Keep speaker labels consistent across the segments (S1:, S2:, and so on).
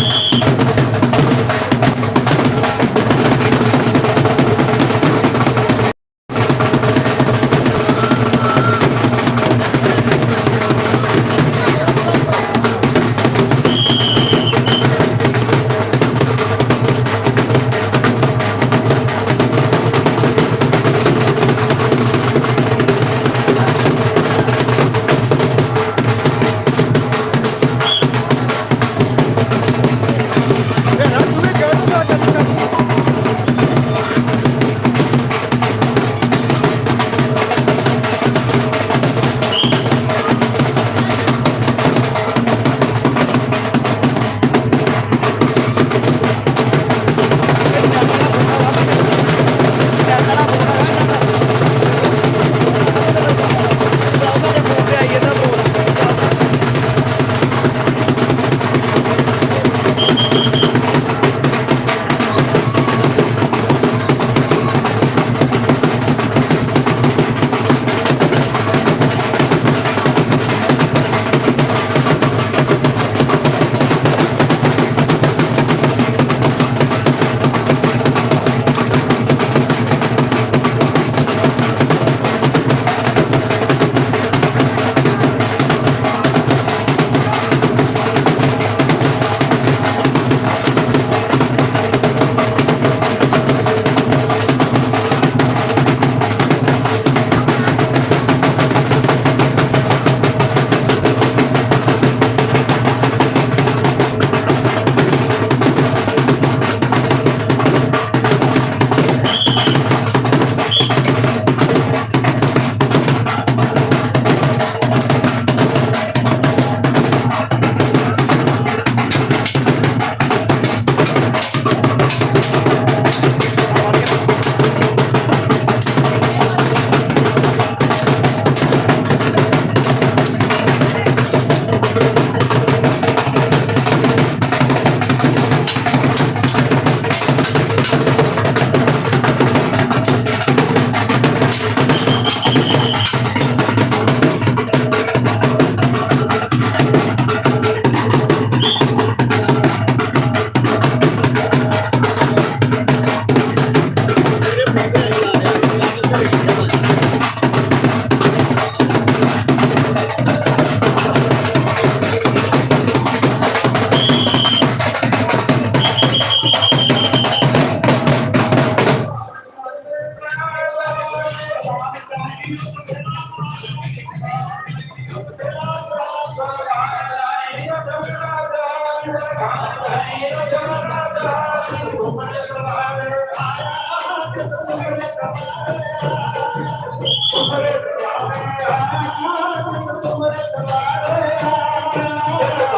S1: Thank you.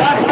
S1: Thank
S2: you.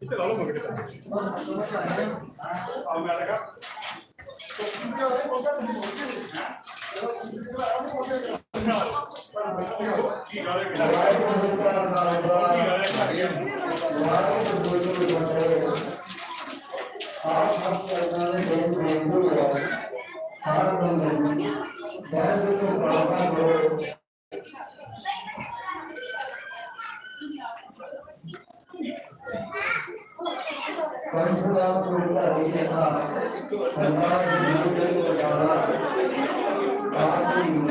S2: Gracias.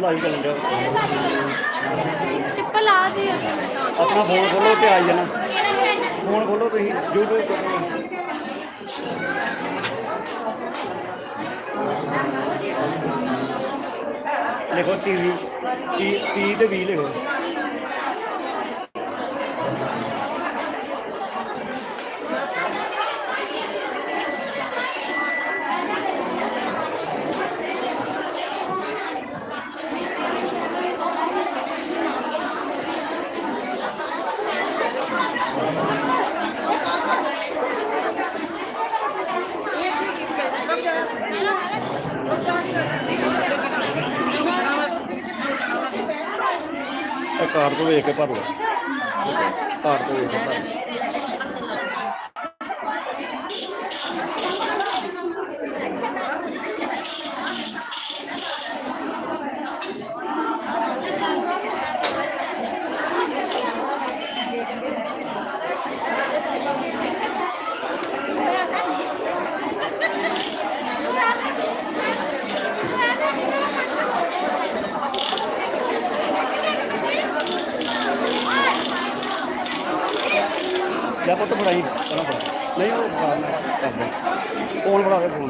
S2: Live
S3: triple ਆ ਜੀ
S2: ਆਪਣਾ ਫੋਨ ਖੋਲੋ ਤੇ ਆਈ ਜਾਣਾ। ਫੋਨ ਖੋਲੋ ਤੁਸੀਂ YouTube देखो टीवी टी टी ते वी लिखो Não tem problema. ਲੈ ਪੁੱਤ ਫੜਾਈ ਪਹਿਲਾਂ ਫੜਾ ਨਹੀਂ ਉਹ ਫੜਾ ਲੈ, ਕਰ ਦੇ ਫੋਨ ਫੜਾ ਦੇ ਫੋਨ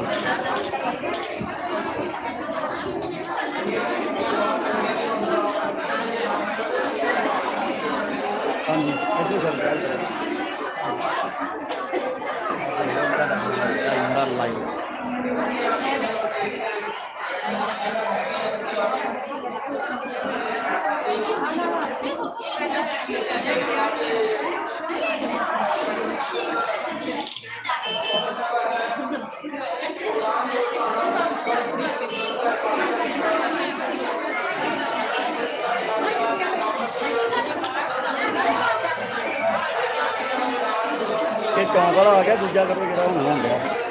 S2: ਹਾਂਜੀ ਇੱਥੇ ਚੱਲ ਰਿਹਾ ਹੈ ਲਾਈਵ ਇਹ ਚੌਂਕ ਵਾਲਾ ਆ ਗਿਆ ਦੂਜਾ ਕਰੋ ਜਿਹੜਾ ਹੁਣ ਹੁੰਦਾ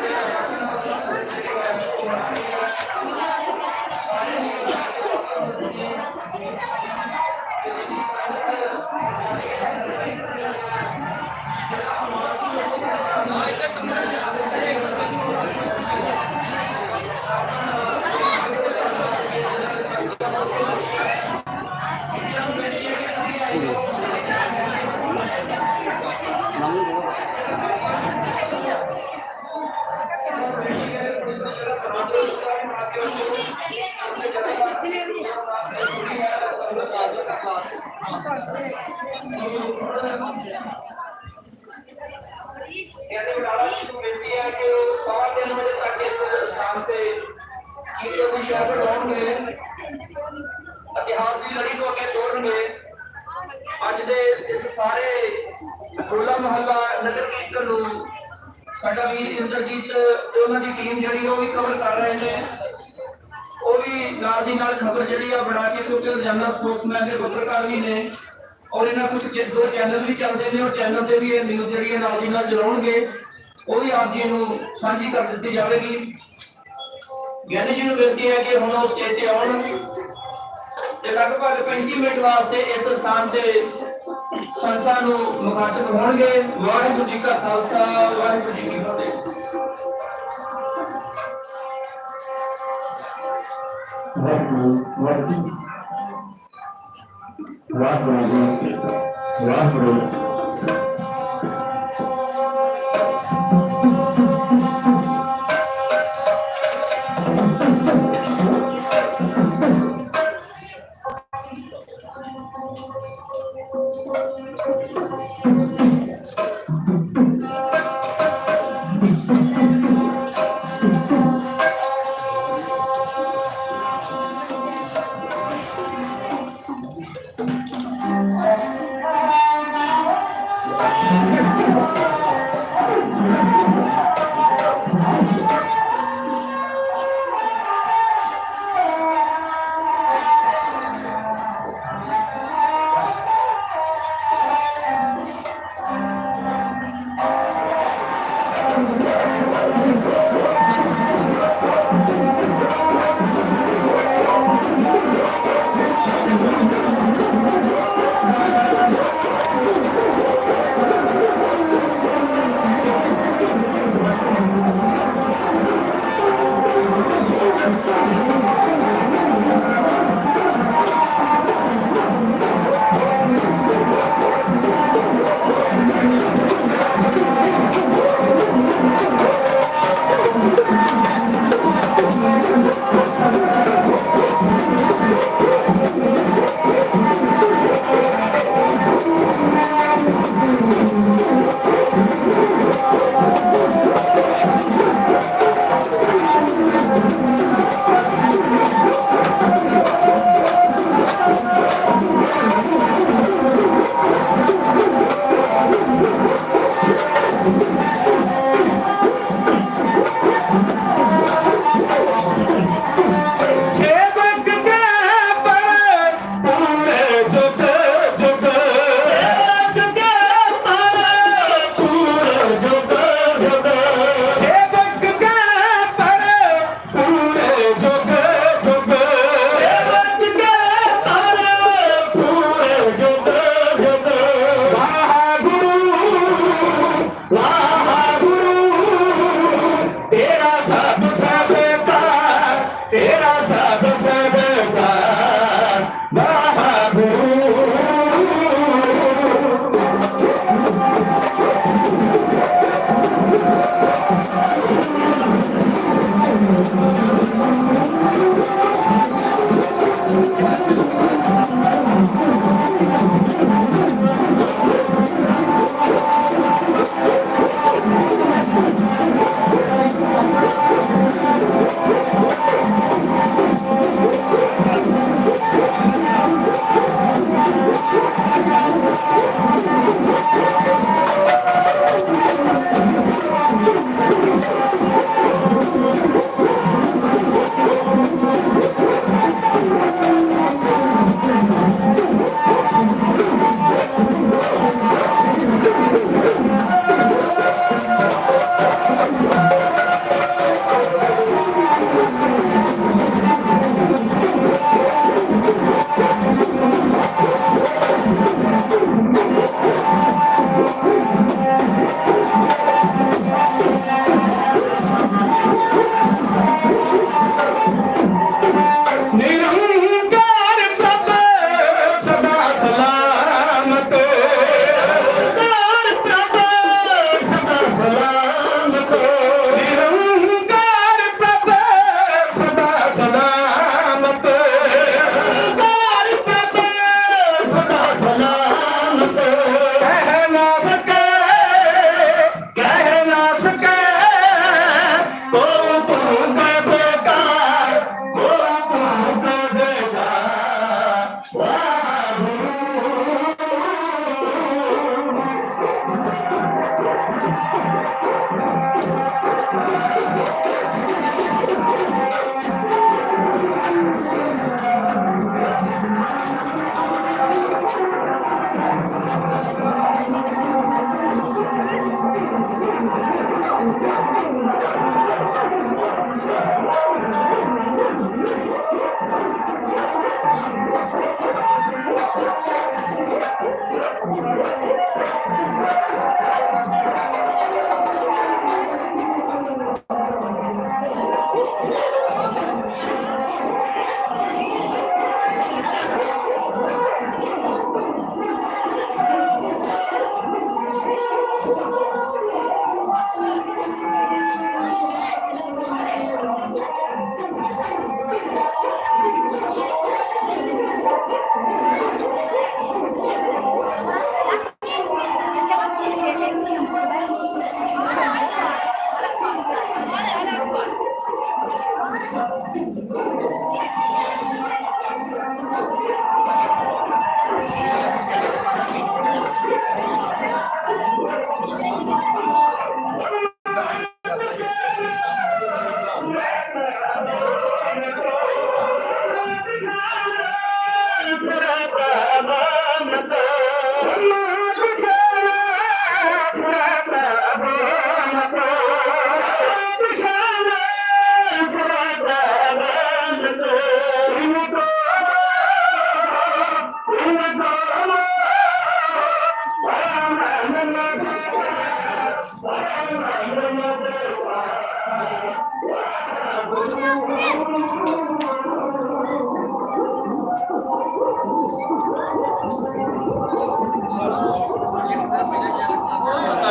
S4: ਨੂੰ ਅੱਜ ਦੇ ਇਸ ਸਾਰੇ ਹੋਲਾ ਮਹੱਲਾ ਨਗਰ ਕੀਰਤਨ ਨੂੰ ਸਾਡਾ ਵੀਰ ਇੰਦਰਜੀਤ ਤੇ ਉਹਨਾਂ ਦੀ ਟੀਮ ਜਿਹੜੀ ਉਹ ਵੀ ਕਵਰ ਕਰ ਰਹੇ ਨੇ। ਉਹ ਵੀ ਨਾਲ ਦੀ ਨਾਲ ਖਬਰ ਜਿਹੜੀ ਆ ਬਣਾ ਕੇ ਕਿਉਂਕਿ ਰੋਜ਼ਾਨਾ ਸਪੋਕਸਮੈਨ ਦੇ ਪੱਤਰਕਾਰ ਵੀ ਨੇ ਔਰ ਇਹਨਾਂ ਕੁਝ ਦੋ ਚੈਨਲ ਵੀ ਚੱਲਦੇ ਨੇ, ਉਹ ਚੈਨਲ ਤੇ ਵੀ ਇਹ ਨਿਊਜ਼ ਜਿਹੜੀ ਹੈ ਨਾਲ ਦੀ ਨਾਲ ਚਲਾਉਣਗੇ। ਉਹ ਵੀ ਆਪ ਜੀ ਨੂੰ ਸਾਂਝੀ ਕਰ ਦਿੱਤੀ ਜਾਵੇਗੀ। ਗਿਆਨੀ ਜੀ ਨੂੰ ਬੇਨਤੀ ਹੈ ਕਿ ਹੁਣ ਉਹ ਸਟੇਜ ਤੇ ਆਉਣ। ਤੇ ਲਗਭਗ 35 ਮਿੰਟ ਵਾਸਤੇ ਇਸ ਸਥਾਨ ਤੇ ਸੰਤਾਂ ਨੂੰ ਮੁਖਾਤਬ ਹੋਣਗੇ। ਵਾਹਿਗੁਰੂ ਜੀ ਕਾ ਖਾਲਸਾ, ਵਾਹਿਗੁਰੂ ਜੀ ਕੀ ਫਤਿਹ।
S1: ਵਾਹਿਗੁਰੂ ਵਾਹਿਗੁਰੂ। ਵਾਹਿਗੁਰੂ ਵਾਹਿਗੁਰੂ।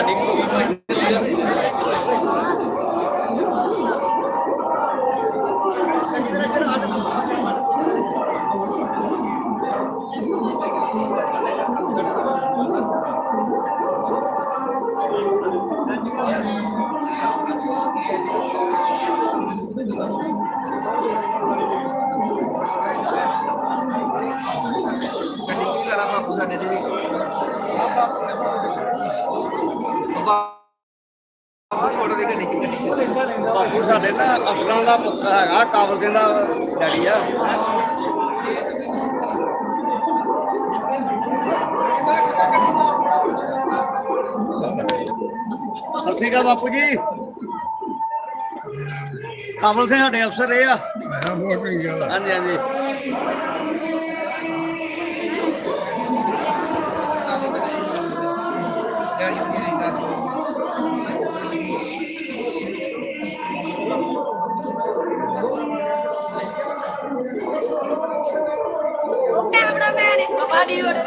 S5: Đến. ਸੀਗਾ ਬਾਪੂ ਜੀ ਕਮਲ ਸਿੰਘ ਸਾਡੇ ਅਫਸਰ ਇਹ ਆ
S1: ਮੈਂ ਬਹੁਤ ਚੰਗੀ ਗੱਲ ਆ
S5: ਹਾਂਜੀ ਹਾਂਜੀ பாடியோட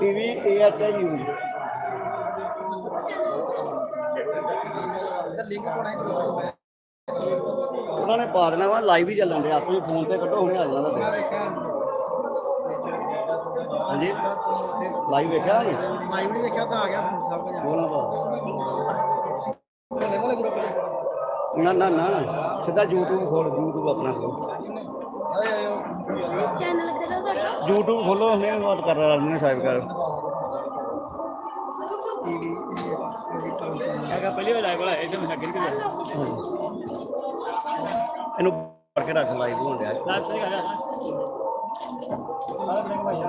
S5: ਟੀਵੀ ਏਆਰਟੈਲ ਨਿਊਜ਼ ਉਹਨਾਂ ਨੇ ਪਾ ਦੇਣਾ ਵਾ ਲਾਈਵ ਹੀ ਚੱਲਣ ਦੇ ਆਪਣੀ ਫੋਨ ਤੇ ਕੱਢੋ ਹੁਣੇ ਆ ਜਾਣਾ ਹਾਂਜੀ। ਲਾਈਵ ਵੇਖਿਆ ਨਹੀਂ
S6: ਲਾਈਵ ਨਹੀਂ ਵੇਖਿਆ ਤਾਂ ਆ ਗਿਆ ਫੋਨ ਸਾਹਿਬ ਕੋਲ
S5: ਬੋਲਣਾ ਪਾ
S6: ਲੈ ਬੋਲੇ ਗਰੁੱਪ ਨੇ।
S5: ਨਾ ਨਾ ਨਾ ਸਿੱਧਾ YouTube ਖੋਲ YouTube ਆਪਣਾ ਖੋਲ।
S3: ਆਏ ਆਏ ਚੈਨਲ ਕਰੋ ਤੁਹਾਡਾ।
S5: YouTube ਖੋਲੋ ਹੁਣੇ ਬਾਤ ਕਰ ਰਿਹਾ ਮੈਂ ਸਾਹਿਬ ਕਰ। ਇਹਨੂੰ ਕਰਕੇ ਰੱਖ ਲਾਈਵ ਹੋਣ
S6: ਦਿਆ Gracias.